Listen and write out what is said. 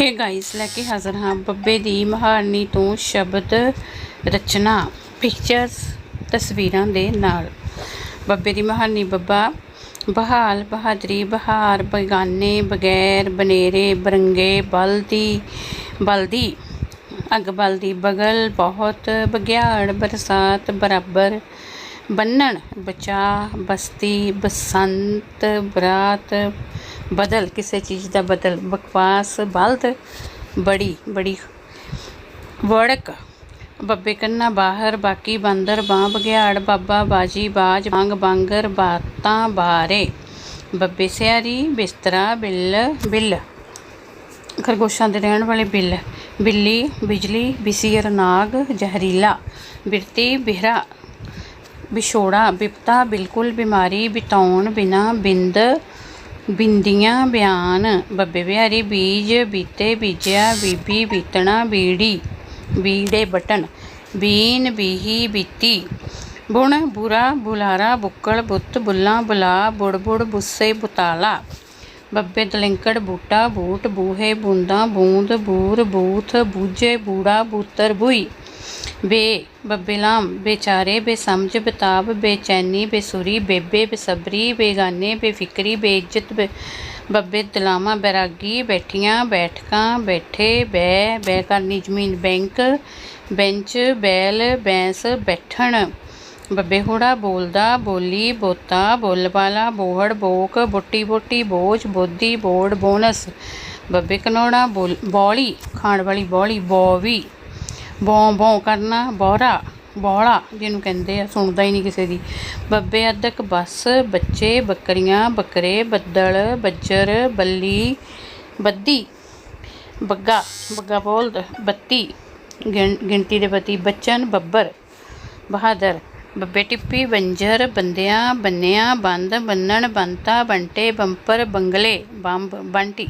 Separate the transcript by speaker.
Speaker 1: Hey guys ਲੈ ਕੇ ਹਾਜ਼ਰ ਹਾਂ ਬੱਬੇ ਦੀ ਮਹਾਰਨੀ ਤੋਂ ਸ਼ਬਦ ਰਚਨਾ ਪਿਕਚਰਸ ਤਸਵੀਰਾਂ ਦੇ ਨਾਲ। ਬੱਬੇ ਦੀ ਮਹਾਰਨੀ, ਬੱਬਾ। ਬਹਾਲ, ਬਹਾਦਰੀ, ਬਹਾਰ, ਬਗਾਨੇ, ਬਗੈਰ, ਬਨੇਰੇ, ਬਰੰਗੇ, ਬਲਦੀ ਬਲਦੀ। ਅੱਗ ਬਲਦੀ, ਬਗਲ ਬਹੁਤ, ਬਗਿਆੜ, ਬਰਸਾਤ, ਬਰਾਬਰ। ਬੰਨਣ, ਬਚਾ, ਬਸਤੀ, ਬਸੰਤ, ਬਰਾਤ, ਬਦਲ, ਕਿਸੇ ਚੀਜ਼ ਦਾ ਬਦਲ, ਬਕਵਾਸ, ਬਲਦ, ਬੜੀ ਬੜੀ। ਵੜਕ, ਬੱਬੇ ਕੰਨਾ ਬਾਹਰ, ਬਾਕੀ ਬਾਂਦਰ ਬਾਂ ਬਗਿਆੜ ਬਾਬਾ ਬਾਜੀ, ਬਾਜ ਬਾਂਗ ਬਾਂਗਰ, ਬਾਤਾਂ ਬਾਰੇ। ਬੱਬੇ ਸਿਆਰੀ, ਬਿਸਤਰਾ, ਬਿੱਲ ਬਿੱਲ। ਖਰਗੋਸ਼ਾਂ ਦੇ ਰਹਿਣ ਵਾਲੇ ਬਿੱਲ। ਬਿੱਲੀ, ਬਿਜਲੀ, ਬਿਸੀਰ, ਨਾਗ, ਜ਼ਹਿਰੀਲਾ। ਬਿਰਤੀ, ਬਿਹਰਾ। ਵਿਛੋੜਾ, ਬਿਪਤਾ, ਬਿਲਕੁਲ ਬਿਮਾਰੀ ਬਿਤਾਉਣ ਬਿਨਾ ਬਿੰਦ, ਬਿੰਦੀਆਂ, ਬਿਆਨ, ਬੱਬੇ ਬਿਹਾਰੀ, ਬੀਜ ਬੀਤੇ, ਬੀਜਿਆ, ਬੀਬੀ, ਬੀਤਣਾ, ਬੀੜੀ, ਬੀੜੇ ਬਟਨ, ਬੀਨ, ਬੀਹੀ, ਬੀਤੀ, ਬੁਣ, ਬੁਰਾ, ਬੁਲਾਰਾ, ਬੁੱਕਲ, ਬੁੱਤ, ਬੁੱਲਾਂ, ਬੁਲਾ, ਬੁੜ ਬੁੜ, ਬੁੱਸੇ, ਬੁਤਾਲਾ, ਬੱਬੇ ਦਲਿੰਕੜ, ਬੂਟਾ, ਬੂਟ, ਬੂਹੇ, ਬੂੰਦਾਂ, ਬੂੰਦ, ਬੂਰ, ਬੂਥ, ਬੂਝੇ, ਬੂੜਾ, ਬੂਤਰ, ਬੁਈ। ਬੇ ਬੱਬੇਲਾਮ, ਬੇਚਾਰੇ, ਬੇਸਮਝ, ਬਤਾਬ, ਬੇਚੈਨੀ, ਬੇਸੁਰੀ, ਬੇਬੇ, ਬੇਸਬਰੀ, ਬੇਗਾਨੇ, ਬੇਫਿਕਰੀ, ਬੇਇੱਜ਼ਤ, ਬੇ- ਬੱਬੇ ਦਲਾਮਾ, ਬੈਰਾਗੀ, ਬੈਠੀਆਂ, ਬੈਠਕਾਂ, ਬੈਠੇ, ਬੈ ਬੈ ਕਰਨੀ ਜ਼ਮੀਨ, ਬੈਂਕ, ਬੈਂਚ, ਬੈਲ, ਬੈਂਸ, ਬੈਠਣ। ਬੱਬੇ ਹੋੜਾ ਬੋਲਦਾ, ਬੋਲੀ, ਬੋਤਾ, ਬੋਲਬਾਲਾ, ਬੋਹੜ, ਬੋਕ, ਬੁੱਟੀ ਬੁੱਟੀ, ਬੋਝ ਬੋਧੀ ਬੋੜ, ਬੋਨਸ। ਬੱਬੇ ਕਨੋੜਾ ਬੋਲ, ਬੌਲੀ, ਖਾਣ ਵਾਲੀ ਬੋਲੀ, ਬੌਵੀ। ਬੌਂ ਬੌਂ ਕਰਨਾ ਬੋਹਰਾ ਬੌਲਾ, ਜਿਹਨੂੰ ਕਹਿੰਦੇ ਆ, ਸੁਣਦਾ ਹੀ ਨਹੀਂ ਕਿਸੇ ਦੀ। ਬੱਬੇ ਅਦਕ ਬੱਸ, ਬੱਚੇ ਬੱਕਰੀਆਂ, ਬੱਕਰੇ ਬੱਦਲ, ਬੱਜਰ, ਬੱਲੀ, ਬੱਦੀ, ਬੱਗਾ ਬੱਗਾ ਬੋਲਦ, ਬੱਤੀ, ਗਿਣ- ਗਿਣਤੀ ਦੇ ਬੱਤੀ ਬੱਚਨ, ਬੱਬਰ, ਬਹਾਦਰ, ਬੱਬੇ ਟਿੱਪੀ, ਬੰਜਰ, ਬੰਦਿਆਂ, ਬੰਨਿਆ, ਬੰਦ, ਬੰਨਣ, ਬੰਤਾ, ਬੰਟੇ, ਬੰਪਰ, ਬੰਗਲੇ, ਬੰਬ, ਬੰਟੀ।